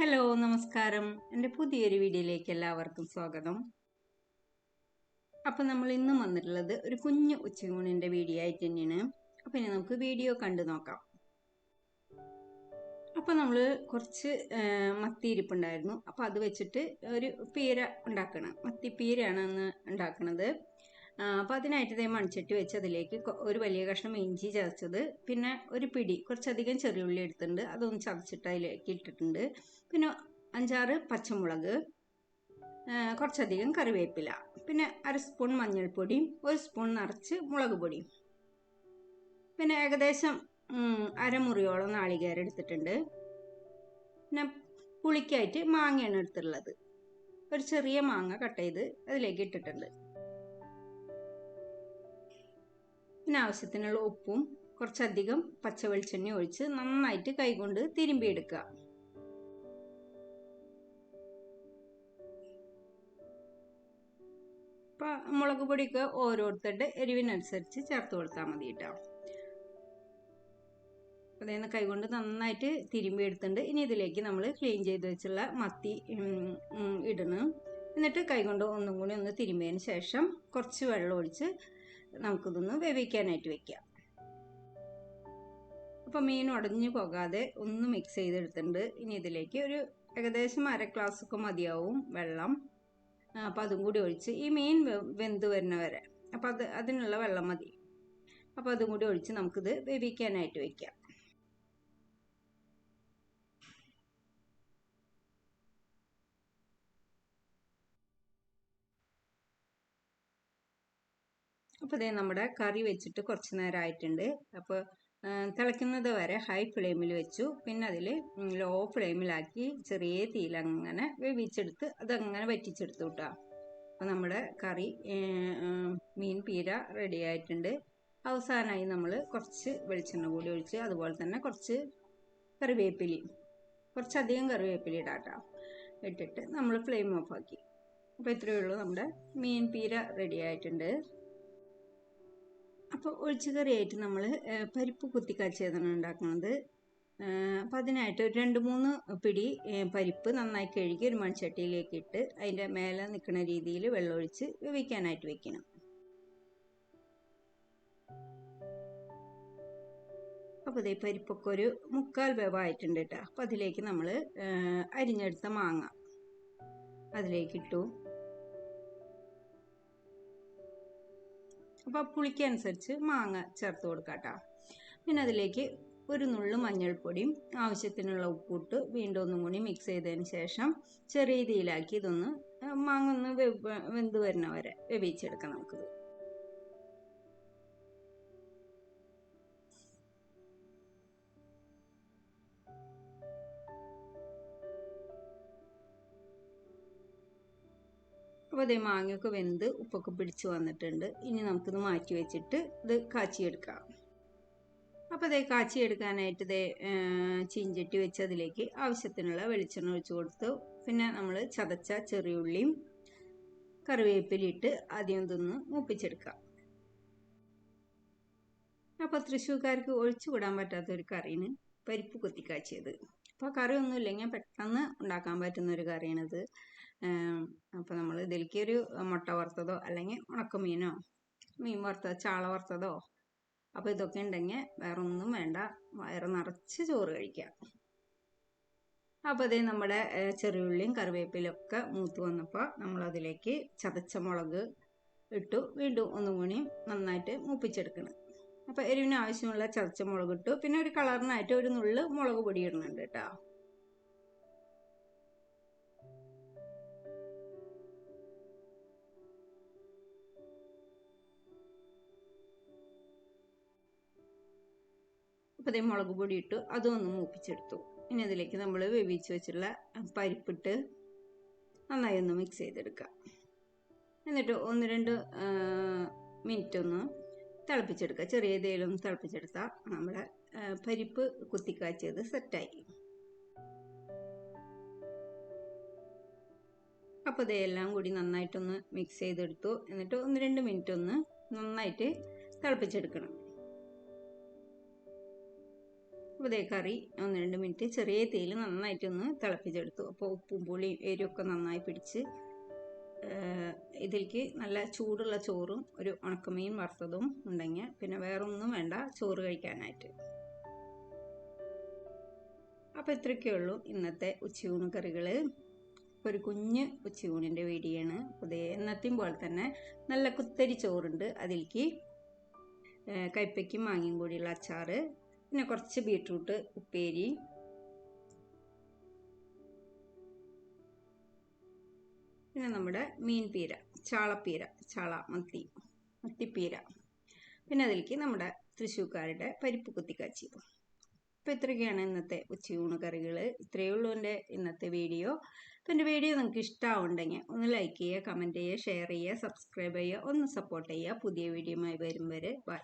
Hello നമസ്കാരം. എന്റെ പുതിയൊരു വീഡിയോയിലേക്ക് എല്ലാവർക്കും സ്വാഗതം. അപ്പം നമ്മൾ ഇന്നും വന്നിട്ടുള്ളത് ഒരു കുഞ്ഞു ഉച്ചയൂണിന്റെ വീഡിയോ ആയിട്ട് തന്നെയാണ്. അപ്പം ഇനി നമുക്ക് വീഡിയോ കണ്ടു നോക്കാം. അപ്പം നമ്മൾ കുറച്ച് മത്തി ഇരിപ്പുണ്ടായിരുന്നു. അപ്പം അത് വെച്ചിട്ട് ഒരു പീര ഉണ്ടാക്കണം. മത്തി പീരയാണ് അന്ന് ഉണ്ടാക്കുന്നത് അപ്പോൾ അതിനായിട്ട് ഇതേ മൺചട്ടി വെച്ച് അതിലേക്ക് ഒരു വലിയ കഷ്ണം ഇഞ്ചി ചതച്ചത്. പിന്നെ ഒരു പിടി കുറച്ചധികം ചെറിയുള്ളി എടുത്തിട്ടുണ്ട്. അതൊന്ന് ചതച്ചിട്ട് അതിലേക്ക് ഇട്ടിട്ടുണ്ട്. പിന്നെ അഞ്ചാറ് പച്ചമുളക് കുറച്ചധികം കറിവേപ്പില. പിന്നെ അര സ്പൂൺ മഞ്ഞൾപ്പൊടിയും ഒരു സ്പൂൺ നിറച്ച് മുളക് പൊടിയും പിന്നെ ഏകദേശം അരമുറിയോളം നാളികേരം എടുത്തിട്ടുണ്ട്. പിന്നെ പുളിക്കായിട്ട് മാങ്ങയാണ് എടുത്തിട്ടുള്ളത്. ഒരു ചെറിയ മാങ്ങ കട്ട് ചെയ്ത് അതിലേക്ക് ഇട്ടിട്ടുണ്ട്. ആവശ്യത്തിനുള്ള ഉപ്പും കുറച്ചധികം പച്ച വെളിച്ചെണ്ണ ഒഴിച്ച് നന്നായിട്ട് കൈകൊണ്ട് തിരുമ്പിയെടുക്കുക. ഇപ്പം മുളക് പൊടിയൊക്കെ ഓരോരുത്തരുടെ എരിവിനനുസരിച്ച് ചേർത്ത് കൊടുത്താൽ മതി കേട്ടോ. അതേന്ന് കൈകൊണ്ട് നന്നായിട്ട് തിരുമ്പി എടുത്തിട്ടുണ്ട് ഇനി ഇതിലേക്ക് നമ്മൾ ക്ലീൻ ചെയ്ത് വെച്ചുള്ള മത്തി ഇടണം. എന്നിട്ട് കൈകൊണ്ട് ഒന്നും കൂടി ഒന്ന് തിരുമ്പിയതിന് ശേഷം കുറച്ച് വെള്ളം ഒഴിച്ച് നമുക്കിതൊന്ന് വേവിക്കാനായിട്ട് വെക്കാം. അപ്പം മീൻ ഉടഞ്ഞു പോകാതെ ഒന്ന് മിക്സ് ചെയ്തെടുത്തിട്ടുണ്ട്. ഇനി ഇതിലേക്ക് ഒരു ഏകദേശം അര ഗ്ലാസ്സൊക്കെ മതിയാവും വെള്ളം. അപ്പം അതും കൂടി ഒഴിച്ച് ഈ മീൻ വെന്ത് വരുന്ന വരെ. അപ്പം അത് അതിനുള്ള വെള്ളം മതി. അപ്പം അതും കൂടി ഒഴിച്ച് നമുക്കിത് വേവിക്കാനായിട്ട് വെക്കാം. അപ്പോൾ ഇതേ നമ്മുടെ കറി വെച്ചിട്ട് കുറച്ച് നേരം ആയിട്ടുണ്ട്. അപ്പോൾ തിളയ്ക്കുന്നത് വരെ ഹൈ ഫ്ലെയിമിൽ വെച്ചു. പിന്നെ അതിൽ ലോ ഫ്ലെയിമിലാക്കി ചെറിയ തീയിൽ അങ്ങനെ വേവിച്ചെടുത്ത് അതങ്ങനെ വറ്റിച്ചെടുത്തു കേട്ടോ അപ്പോൾ നമ്മുടെ കറി മീൻ പീര റെഡി ആയിട്ടുണ്ട്. അവസാനമായി നമ്മൾ കുറച്ച് വെളിച്ചെണ്ണ കൂടി ഒഴിച്ച് അതുപോലെ തന്നെ കുറച്ച് കറിവേപ്പിലി കുറച്ചധികം കറിവേപ്പിലി ഇടാട്ടോ ഇട്ടിട്ട് നമ്മൾ ഫ്ലെയിം ഓഫ് ആക്കി. അപ്പോൾ ഇത്രയേ ഉള്ളൂ നമ്മുടെ മീൻ പീര റെഡി ആയിട്ടുണ്ട്. അപ്പോൾ ഒഴിച്ചുകറിയായിട്ട് നമ്മൾ പരിപ്പ് കുത്തിക്കാച്ചതാണ് ഉണ്ടാക്കുന്നത്. അപ്പം അതിനായിട്ട് ഒരു രണ്ട് മൂന്ന് പിടി പരിപ്പ് നന്നായി കഴുകി ഒരു മൺചട്ടിയിലേക്ക് ഇട്ട് അതിന്റെ മേലെ നിൽക്കുന്ന രീതിയിൽ വെള്ളമൊഴിച്ച് വേവിക്കാനായിട്ട് വെക്കണം. അപ്പോൾ ഇതേ പരിപ്പൊക്കെ ഒരു മുക്കാൽ വേവായിട്ടുണ്ട് കേട്ടോ അപ്പോൾ അതിലേക്ക് നമ്മൾ അരിഞ്ഞെടുത്ത മാങ്ങ അതിലേക്ക് ഇട്ടു. അപ്പോൾ പുളിക്കനുസരിച്ച് മാങ്ങ ചേർത്ത് കൊടുക്കാം കേട്ടോ പിന്നെ അതിലേക്ക് ഒരു നുള്ളു മഞ്ഞൾപ്പൊടിയും ആവശ്യത്തിനുള്ള ഉപ്പിട്ട് വീണ്ടും ഒന്നും കൂടി മിക്സ് ചെയ്തതിന് ശേഷം ചെറിയ രീതിയിലാക്കി ഇതൊന്ന് മാങ്ങ ഒന്ന് വെന്ത് വരുന്ന വരെ വേവിച്ചെടുക്കാം നമുക്കിത്. അപ്പോൾ അതേ മാങ്ങയൊക്കെ വെന്ത് ഉപ്പൊക്കെ പിടിച്ച് വന്നിട്ടുണ്ട്. ഇനി നമുക്കിത് മാറ്റി വെച്ചിട്ട് ഇത് കാച്ചിയെടുക്കാം. അപ്പോൾ അതേ കാച്ചിയെടുക്കാനായിട്ട് ഇതേ ചീഞ്ചട്ടി വെച്ച് അതിലേക്ക് ആവശ്യത്തിനുള്ള വെളിച്ചെണ്ണ ഒഴിച്ച് കൊടുത്തു. പിന്നെ നമ്മൾ ചതച്ച ചെറിയുള്ളിയും കറിവേപ്പിലിട്ട് ആദ്യം ഇതൊന്ന് മൂപ്പിച്ചെടുക്കാം. അപ്പോൾ തൃശ്ശൂർക്കാർക്ക് ഒഴിച്ചുവിടാൻ പറ്റാത്ത ഒരു കറിയാണ് പരിപ്പ് കുത്തിക്കാച്ചിയത്. അപ്പോൾ കറി ഒന്നും ഇല്ലെങ്കിൽ പെട്ടെന്ന് ഉണ്ടാക്കാൻ പറ്റുന്ന ഒരു കറിയാണിത്. അപ്പോൾ നമ്മൾ ഇതിലേക്ക് ഒരു മുട്ട വറുത്തതോ അല്ലെങ്കിൽ ഉണക്കമീനോ മീൻ വറുത്തതോ ചാള വറുത്തതോ അപ്പോൾ ഇതൊക്കെ ഉണ്ടെങ്കിൽ വേറെ ഒന്നും വേണ്ട. വയറ് നിറച്ച് ചോറ് കഴിക്കാം. അപ്പോൾ അതേ നമ്മുടെ ചെറിയുള്ളിയും കറിവേപ്പിലയും ഒക്കെ മൂത്ത് വന്നപ്പോൾ നമ്മൾ അതിലേക്ക് ചതച്ച മുളക് ഇട്ടു വീണ്ടും ഒന്നും കൂടി നന്നായിട്ട് മൂപ്പിച്ചെടുക്കണം. അപ്പോൾ എരിവിന് ആവശ്യമുള്ള ചതച്ച മുളക് ഇട്ടു പിന്നെ ഒരു കളറിനായിട്ട് ഒരു നുള്ള് മുളക് പൊടി ഇടുന്നുണ്ട് കേട്ടോ. അപ്പോൾ മുളക് പൊടി ഇട്ടു. അതും ഒന്ന് മൂപ്പിച്ചെടുത്തു. ഇനി അതിലേക്ക് നമ്മൾ വേവിച്ച് വെച്ചുള്ള പരിപ്പിട്ട് നന്നായി ഒന്ന് മിക്സ് ചെയ്തെടുക്കാം. എന്നിട്ട് ഒന്ന് രണ്ട് മിനിറ്റ് ഒന്ന് തിളപ്പിച്ചെടുക്കുക ചെറിയ തേയിലൊന്ന് തിളപ്പിച്ചെടുത്താൽ നമ്മുടെ പരിപ്പ് കുത്തിക്കാച്ചിയത് സെറ്റായി അപ്പോൾ ഇതെല്ലാം കൂടി നന്നായിട്ടൊന്ന് മിക്സ് ചെയ്തെടുത്തു. എന്നിട്ട് ഒന്ന് രണ്ട് മിനിറ്റ് ഒന്ന് നന്നായിട്ട് തിളപ്പിച്ചെടുക്കണം. അപ്പോൾ ഇതേ കറി ഒന്ന് രണ്ട് മിനിറ്റ് ചെറിയ തീയിൽ നന്നായിട്ടൊന്ന് തിളപ്പിച്ചെടുത്തു. അപ്പോൾ ഉപ്പും പുളിയും എരിവൊക്കെ നന്നായി പിടിച്ച് ഇതിലേക്ക് നല്ല ചൂടുള്ള ചോറും ഒരു ഉണക്കമീൻ വറുത്തതും ഉണ്ടെങ്കിൽ പിന്നെ വേറൊന്നും വേണ്ട ചോറ് കഴിക്കാനായിട്ട്. അപ്പോൾ ഇത്രയൊക്കെ ഉള്ളൂ ഇന്നത്തെ ഉച്ചയൂണ് കറികൾ ഒരു കുഞ്ഞ് ഉച്ചയൂണിന്റെ വീഡിയോ ആണ് അതേ എന്നത്തെയും പോലെ തന്നെ നല്ല കുത്തരി ചോറുണ്ട്. അതിലേക്ക് കയ്പ്പയ്ക്കും മാങ്ങയും കൂടിയുള്ള അച്ചാറ് പിന്നെ കുറച്ച് ബീട്രൂട്ട് ഉപ്പേരി. പിന്നെ നമ്മുടെ മീൻ പീര ചാളപ്പീര ചാള മത്തി മത്തിപ്പീര. പിന്നെ അതിലേക്ക് നമ്മുടെ തൃശ്ശൂക്കാരുടെ പരിപ്പ് കുത്തിക്കാച്ചി. അപ്പോൾ ഇത്രയൊക്കെയാണ് ഇന്നത്തെ ഉച്ചയൂണ് കറികൾ ഇത്രയേ ഉള്ളൂ എന്റെ ഇന്നത്തെ വീഡിയോ. അപ്പോൾ എന്റെ വീഡിയോ നിങ്ങൾക്ക് ഇഷ്ടമാവുണ്ടെങ്കിൽ ഒന്ന് ലൈക്ക് ചെയ്യുക കമന്റ് ചെയ്യുക ഷെയർ ചെയ്യുക സബ്സ്ക്രൈബ് ചെയ്യുക ഒന്ന് സപ്പോർട്ട് ചെയ്യുക. പുതിയ വീഡിയോയുമായി വരും വരെ. ബൈ